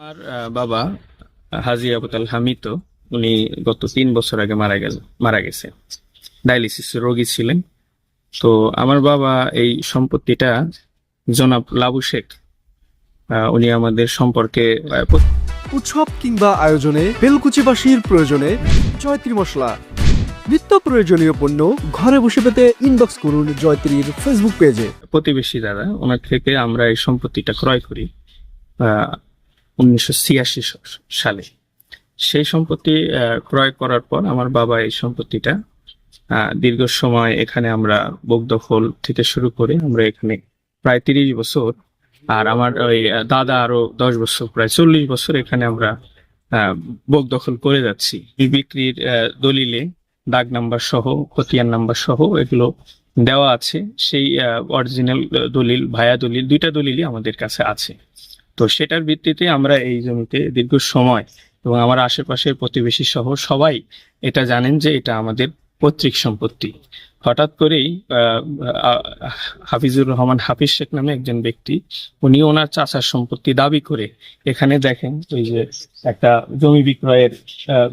আমার বাবা হাজি আবুতাল হামিদ উনি গত তিন বছর আগে মারা গেল মারা গেছে। ডায়ালিসিস রোগী ছিলেন। তো আমার বাবা এই সম্পত্তিটা জনাব লাবু শেখ উনি আমাদের সম্পর্কে উৎসব কিংবা আয়োজনে বেলকুচিবাসীর প্রয়োজনে জয়ত্রী মশলা। নিত্য প্রয়োজনীয় পণ্য ঘরে বসে পেতে ইনবক্স করুন জয়ত্রীর ফেসবুক পেজে প্রতিবেশী দাদা ওনার থেকে আমরা এই সম্পত্তিটা ক্রয় করি। উনিশশো ছিয়াশি সালে। সেই সম্পত্তি ক্রয় করার পর আমার বাবা এই সম্পত্তিটা দীর্ঘ সময় এখানে আমরা বকদখল থেকে শুরু করে আমরা এখানে প্রায় তিরিশ বছর আর আমার ওই দাদা আরও দশ বছর প্রায় চল্লিশ বছর এখানে আমরা আহ, বকদখল করে যাচ্ছি। বিক্রির দলিলে দাগ নাম্বার সহ খতিয়ান নাম্বার সহ এগুলো দেওয়া আছে। সেই অরিজিনাল দলিল ভায়া দলিল দুইটা দলিলই আমাদের কাছে আছে। তো সেটার ভিত্তিতে আমরা এই জমিতে দীর্ঘ সময় এবং আমার আশেপাশের প্রতিবেশী সহ সবাই এটা জানেন যে এটা আমাদের পৈতৃক সম্পত্তি। হঠাৎ করেই হাফিজুর রহমান হাফিজ শেখ নামে একজন ব্যক্তি, উনি ওনার চাষার সম্পত্তি দাবি করে এখানে দেখেন ওই যে একটা জমি বিক্রয়ের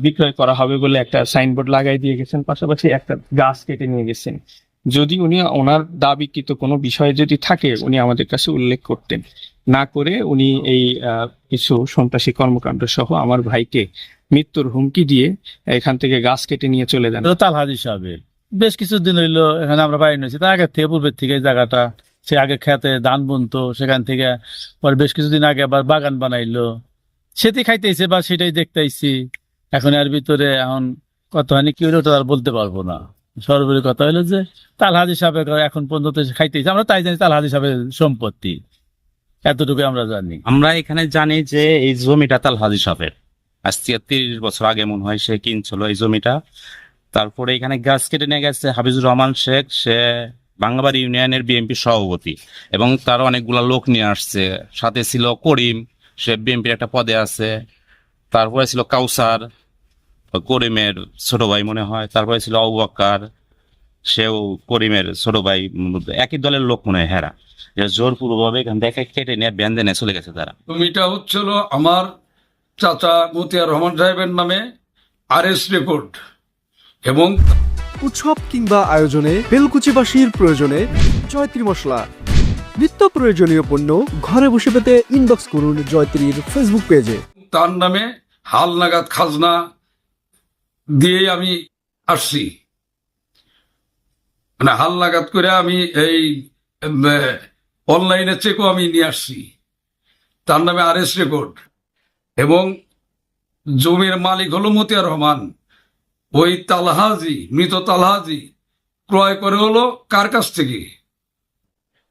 বিক্রয় করা হবে বলে একটা সাইনবোর্ড লাগাই দিয়ে গেছেন, পাশাপাশি একটা গাছ কেটে নিয়ে গেছেন। যদি উনি ওনার দাবিকৃত কোনো বিষয় যদি থাকে, উনি আমাদের কাছে উল্লেখ করতেন। না করে উনি এই কিছু সন্ত্রাসী কর্মকাণ্ড সহ আমার ভাইকে মৃত্যুর হুমকি দিয়ে এখান থেকে গাছ কেটে নিয়ে চলে যান। তালহাজ হিসাবে বেশ কিছুদিন হইল এখানে আমরা বাড়ি নিয়েছি তার আগে থেকে পূর্বের থেকে জায়গাটা, সে আগে খেতে ধান বুনতো, সেখান থেকে পরে বেশ কিছুদিন আগে আবার বাগান বানাইলো। সেটি খাইতেছে বা সেটাই দেখতেইছি। এখন এর ভিতরে এখন কত হানি কি হইল তো আর বলতে পারব না। সর্বোপরি কথা হলো যে, তালহাজ হিসাবে এখন পর্যন্ত খাইতেছি আমরা তাই জানি তালহাজ হিসাবে সম্পত্তি। এতটুকু আমরা জানি। আমরা এখানে জানি যে এই জমিটা তাল হাজি সাহেবের। আজ তিরিশ বছর আগে মনে হয় সে কিনছিল এই জমিটা। তারপরে এখানে গাছ কেটে নিয়ে গেছে হাফিজুর রহমান শেখ, সে বাংলাবাড়ি ইউনিয়নের বিএনপি সভাপতি এবং তার অনেকগুলা লোক নিয়ে আসছে। সাথে ছিল করিম, সে বিএনপির একটা পদে আছে। তারপরে ছিল কাউসার, করিমের ছোট ভাই মনে হয়। তারপরে ছিল আউবাক্কার সেও করিমের ছোট ভাই একই দলের লোক মনে হয় হেরা। যে জোরপূর্বভাবে এখান থেকে কেটে নিয়ে ব্যান্ডে নিয়ে চলে গেছে তারা। জমিটা হচ্ছিল আমার চাচা মতিয়ার রহমান সাহেবের নামে আরএস রেকর্ড এবং উৎসব কিংবা আয়োজনে বেলকুচিবাসীর প্রয়োজনে জয়ত্রী মশলা। নিত্য প্রয়োজনীয় পণ্য ঘরে বসে পেতে ইনবক্স করুন জয়ত্রীর ফেসবুক পেজে তার নামে হাল নাগাদ খাজনা দিয়ে আমি আসছি। মানে হাল নাগাদ করে আমি এই অনলাইনে চেকও আমি নিয়ে আসছি। তার নামে আরএস রেকর্ড। এবং জমির মালিক হলো মতিয়ার রহমান। ওই তালহাজি, মৃত তালহাজি, ক্রয় করে হলো কার কাছ থেকে?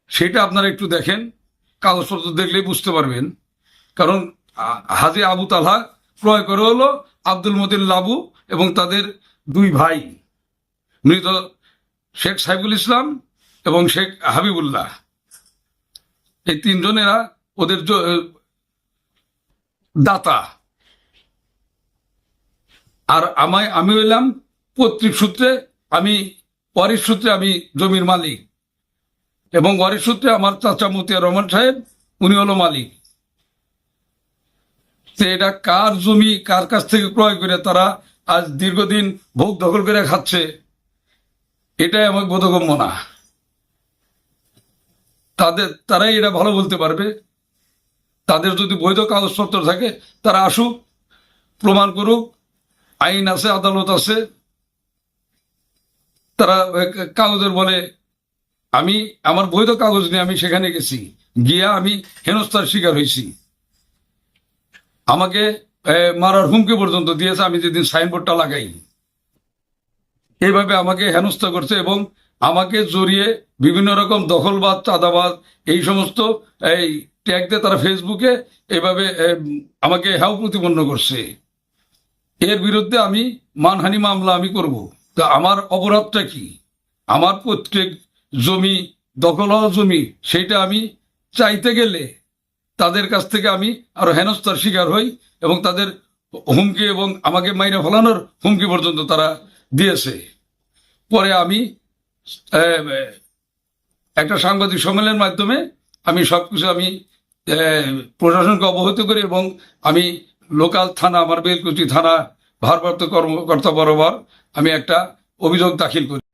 সেটা আপনারা একটু দেখেন, কাগজপত্র দেখলেই বুঝতে পারবেন। কারণ হাজি আবু তালহা ক্রয় করে হলো আব্দুল মতিন লাবু এবং তাদের দুই ভাই, মৃত শেখ সাইফুল ইসলাম এবং শেখ হাবিবুল্লাহ। এই তিনজনেরা ওদের দাতা। আর আমায় আমি হইলাম পৈতৃক সূত্রে, আমি ওয়ারিশ সূত্রে আমি জমির মালিক। এবং ওয়ারিশ সূত্রে আমার চাচা মতিয়া রহমান সাহেব, উনি হলো মালিক। এটা কার জমি, কার কাছ থেকে ক্রয় করে তারা আজ দীর্ঘদিন ভোগ দখল করে খাচ্ছে? এটাই আমার বোধগম্য না। তাদের, তারাই এটা ভালো বলতে পারবে। তাদের যদি বৈধ কাগজপত্র থাকে, তারা আসুক, প্রমাণ করুক, আইন আছে, আদালত আছে। তারা কাগজের বলে, আমি, আমার বৈধ কাগজ নিয়ে আমি সেখানে গেছি। গিয়া আমি হেনস্থার শিকার হয়েছি। আমাকে মারার হুমকি পর্যন্ত দিয়েছে, আমি যেদিন সাইনবোর্ডটা লাগাই এইভাবে আমাকে হেনস্থা করছে এবং আমাকে জড়িয়ে বিভিন্ন রকম দখলবাদ, চাঁদাবাদ, এই সমস্ত, এই ট্যাগ দিয়ে তারা ফেসবুকে এভাবে আমাকে হাউ প্রতিপন্ন করছে। এর বিরুদ্ধে আমি মানহানি মামলা আমি করব। তা আমার অপরাধটা কি? আমার প্রত্যেক জমি, দখল হওয়া জমি, সেটা আমি চাইতে গেলে তাদের কাছ থেকে আমি আরও হেনস্থার শিকার হই এবং তাদের হুমকি এবং আমাকে মাইনে ফলানোর হুমকি পর্যন্ত তারা দিয়েছে। পরে আমি একটা সাংবাদিক সম্মেলনের মাধ্যমে আমি সব কিছু আমি প্রশাসনকে অবহিত করি এবং আমি লোকাল থানা, আমার বেলকুচি থানা ভারপ্রাপ্ত কর্মকর্তা বরাবর আমি একটা অভিযোগ দাখিল করি।